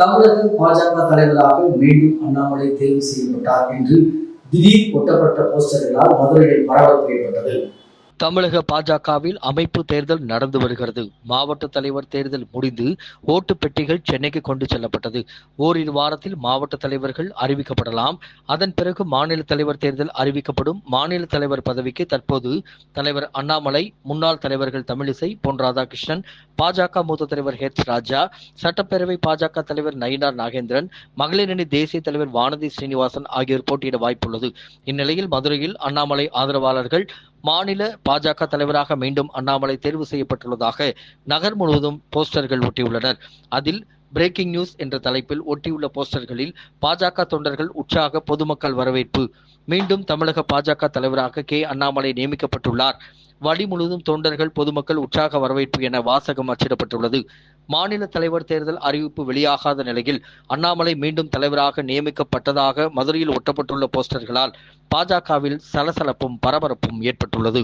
தமிழக பாஜக தலைவராக மீண்டும் அண்ணாமலை தேர்வு செய்யப்பட்டார் என்று திடீர் ஒட்டப்பட்ட போஸ்டர்களால் மதுரையில் பரபரப்பு ஏற்பட்டது. தமிழக பாஜகவில் அமைப்பு தேர்தல் நடந்து வருகிறது. மாவட்ட தலைவர் தேர்தல் முடிந்து ஓட்டு பெட்டிகள் சென்னைக்கு கொண்டு செல்லப்பட்டது. ஓரிரு வாரத்தில் மாவட்ட தலைவர்கள் அறிவிக்கப்படலாம். அதன் பிறகு மாநில தலைவர் தேர்தல் அறிவிக்கப்படும். மாநில தலைவர் பதவிக்கு தற்போது தலைவர் அண்ணாமலை முன்னாள் தலைவர்கள் தமிழிசை பொன் ராதாகிருஷ்ணன் பாஜக மூத்த தலைவர் ஹெச் ராஜா சட்டப்பேரவை பாஜக தலைவர் நயினார் நாகேந்திரன் மகளிர் அணி தேசிய தலைவர் வானதி ஸ்ரீனிவாசன் ஆகியோர் போட்டியிட வாய்ப்புள்ளது. இந்நிலையில் மதுரையில் அண்ணாமலை ஆதரவாளர்கள் மாநில பாஜக தலைவராக மீண்டும் அண்ணாமலை தேர்வு செய்யப்பட்டுள்ளதாக நகர் முழுவதும் போஸ்டர்கள் ஒட்டியுள்ளனர். அதில் பிரேக்கிங் நியூஸ் என்ற தலைப்பில் ஒட்டியுள்ள போஸ்டர்களில் பாஜக தொண்டர்கள் உற்சாக பொதுமக்கள் வரவேற்பு. மீண்டும் தமிழக பாஜக தலைவராக கே அண்ணாமலை நியமிக்கப்பட்டுள்ளார். வழி முழுவதும் தொண்டர்கள் பொதுமக்கள் உற்சாக வரவேற்பு என வாசகம் அச்சிடப்பட்டுள்ளது. மாநில தலைவர் தேர்தல் அறிவிப்பு வெளியாகாத நிலையில் அண்ணாமலை மீண்டும் தலைவராக நியமிக்கப்பட்டதாக மதுரையில் ஒட்டப்பட்டுள்ள போஸ்டர்களால் பாஜகவில் சலசலப்பும் பரபரப்பும் ஏற்பட்டுள்ளது.